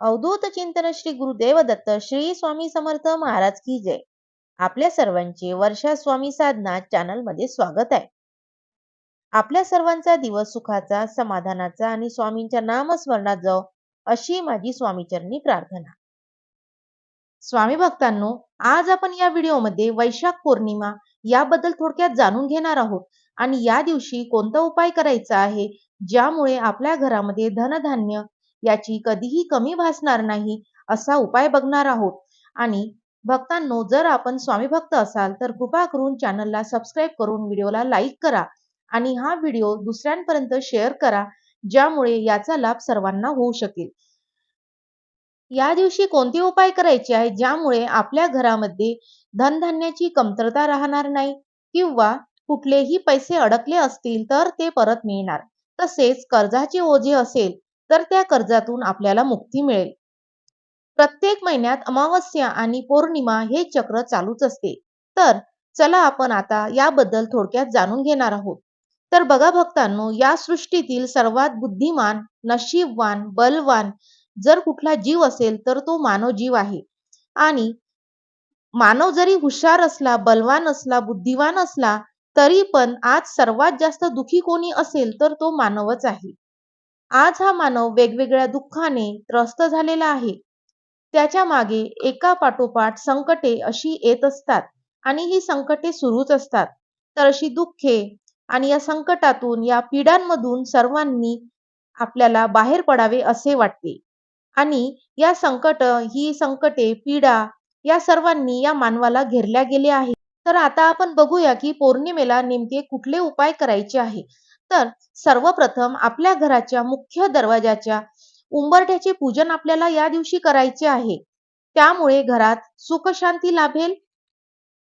अवधूत चिंतन श्री गुरुदेव दत्त श्री स्वामी समर्थ महाराज की जय. आपल्या सर्वांचे वर्षा स्वामी साधना चॅनलमध्ये स्वागत आहे. आपल्या सर्वांचा दिवस सुखाचा समाधानाचा आणि स्वामींच्या नामस्मरणात जाओ अशी माझी स्वामीचरणी प्रार्थना. स्वामी भक्तांनो आज आपण या व्हिडिओमध्ये वैशाख पौर्णिमा याबद्दल थोडक्यात जाणून घेणार आहोत आणि या दिवशी कोणता उपाय करायचा आहे ज्यामुळे आपल्या घरामध्ये धनधान्य याची कधीही कमी भासणार नाही असा उपाय बघणार आहोत. आणि भक्तांनो जर आपण स्वामी भक्त असाल तर कृपा करून चॅनलला सबस्क्राईब करून व्हिडिओला लाईक करा आणि हा व्हिडिओ दुसऱ्यांपर्यंत शेअर करा ज्यामुळे याचा लाभ सर्वांना होऊ शकेल. या दिवशी कोणते उपाय करायचे आहे ज्यामुळे आपल्या घरामध्ये धनधान्याची कमतरता राहणार नाही किंवा कुठलेही पैसे अडकले असतील तर ते परत मिळणार. तसेच कर्जाचे ओझे असेल तर त्या कर्जातून आपल्याला मुक्ती मिळेल. प्रत्येक महिन्यात अमावस्या आणि पौर्णिमा हे चक्र चालूच असते. तर चला आपण आता याबद्दल थोडक्यात जाणून घेणार आहोत. तर बघा भक्तांनो या सृष्टीतील सर्वात बुद्धिमान नशीबवान बलवान जर कुठला जीव असेल तर तो मानव जीव आहे. आणि मानव जरी हुशार असला बलवान असला बुद्धिवान असला तरी पण आज सर्वात जास्त दुखी कोणी असेल तर तो मानवच आहे. आज हा मानव वेगवेगळ्या दुःखाने त्रस्त झालेला आहे. त्याच्यामागे एका पाठोपाठ संकटे अशी येत असतात आणि ही संकटे सुरूच असतात. तर अशी दुःखे आणि या संकटातून या पिढ्यांमधून सर्वांनी आपल्याला बाहेर पडावे असे वाटते. आणि या संकट ही संकटे पीडा या सर्वांनी या मानवाला घेरल्या गेले आहे तर आता आपण बघूया की पौर्णिमेला नेमके कुठले उपाय करायचे आहे? तर सर्वप्रथम आपल्या घराच्या मुख्य दरवाजाच्या उंबरठ्याचे पूजन आपल्याला या दिवशी करायचे आहे. त्यामुळे घरात सुखशांती लाभेल.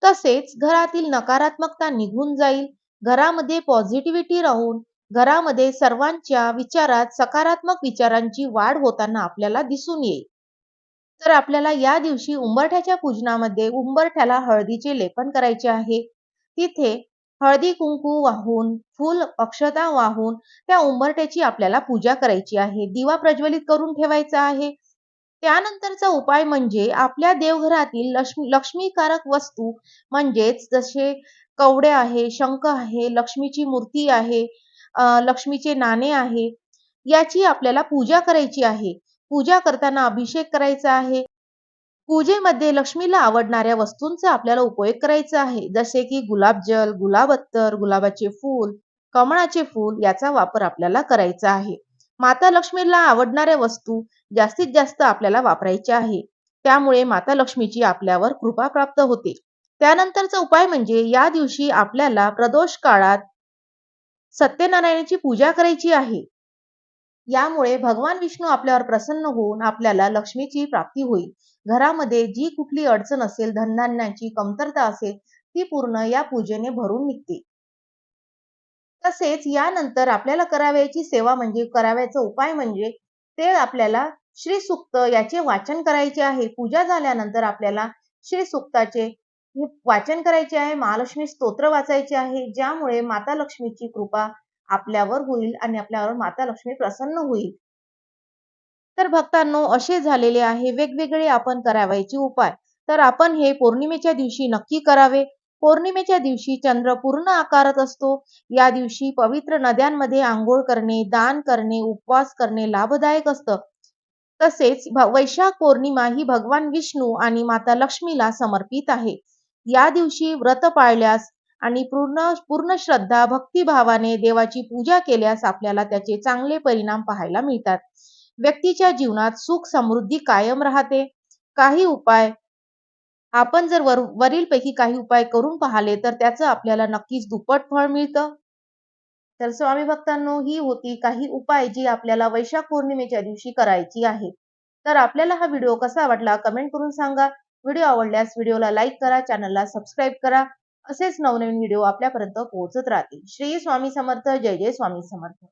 तसेच घरातील नकारात्मकता निघून जाईल. घरामध्ये पॉझिटिव्हिटी राहून घरामध्ये सर्वांच्या विचारात सकारात्मक विचारांची वाढ होताना आपल्याला दिसून येईल. तर आपल्याला या दिवशी उंबरठ्याच्या पूजनामध्ये उंबरठ्याला हळदीचे लेपन करायचे आहे. तिथे हळदी कुंकू वाहून फुल अक्षता वाहून त्या उंबरट्याची आपल्याला पूजा करायची आहे. दिवा प्रज्वलित करून ठेवायचा आहे. त्यानंतरचा उपाय म्हणजे आपल्या देवघरातील लक्ष्मी लक्ष्मीकारक वस्तू म्हणजेच जसे कवडे आहे शंख आहे लक्ष्मीची मूर्ती आहे लक्ष्मीचे नाणे आहे याची आपल्याला पूजा करायची आहे. पूजा करताना अभिषेक करायचा आहे. पूजेमध्ये लक्ष्मीला आवडणाऱ्या वस्तूंचा आपल्याला उपयोग करायचा आहे. जसे की गुलाबजल गुलाब अत्तर गुलाबाचे फूल कमळाचे फूल याचा वापर आपल्याला करायचा आहे. माता लक्ष्मीला आवडणाऱ्या वस्तू जास्तीत जास्त आपल्याला वापरायच्या आहे. त्यामुळे माता लक्ष्मीची आपल्यावर कृपा प्राप्त होते. त्यानंतरचा उपाय म्हणजे या दिवशी आपल्याला प्रदोष काळात सत्यनारायणाची पूजा करायची आहे. यामुळे भगवान विष्णू आपल्यावर प्रसन्न होऊन आपल्याला लक्ष्मीची प्राप्ती होईल. घरामध्ये जी कुठली अडचण असेल धनधान्याची कमतरता असेल ती पूर्ण या पूजेने भरून निघते. तसेच यानंतर आपल्याला करावयाची सेवा म्हणजे करावयाचा उपाय म्हणजे ते आपल्याला श्री सुक्त याचे वाचन करायचे आहे. पूजा झाल्यानंतर आपल्याला श्री सुक्ताचे वाचन करायचे आहे. महालक्ष्मी स्तोत्र वाचायचे आहे. ज्यामुळे माता लक्ष्मीची कृपा आपल्यावर होईल आणि आपल्यावर माता लक्ष्मी प्रसन्न होईल. तर भक्तांनो असे झालेले आहे. वेगवेगळे आपण करावायचे उपाय. तर आपण हे पौर्णिमेच्या दिवशी नक्की करावे. पौर्णिमेच्या दिवशी चंद्र पूर्ण आकारात असतो. या दिवशी पवित्र नद्यांमध्ये आंघोळ करणे दान करणे उपवास करणे लाभदायक असतं. तसेच वैशाख पौर्णिमा ही भगवान विष्णू आणि माता लक्ष्मीला समर्पित आहे. या दिवशी व्रत पाळल्यास आणि पूर्ण पूर्ण श्रद्धा भक्तिभावाने देवाची पूजा केल्यास आपल्याला त्याचे चांगले परिणाम पाहायला मिळतात. व्यक्तीच्या जीवनात सुख समृद्धी कायम राहते. काही उपाय आपण जर वर वरीलपैकी काही उपाय करून पाहिले तर त्याचं आपल्याला नक्कीच दुप्पट फळ मिळतं. तर स्वामी भक्तांनो ही होती काही उपाय जी आपल्याला वैशाख पौर्णिमेच्या दिवशी करायची आहे. तर आपल्याला हा व्हिडिओ कसा वाटला कमेंट करून सांगा. व्हिडिओ आवडल्यास व्हिडिओला लाईक करा चॅनलला सबस्क्राईब करा. असेच नवनवीन व्हिडिओ आपल्यापर्यंत पोहोचत राहतील. श्री स्वामी समर्थ जय जय स्वामी समर्थ.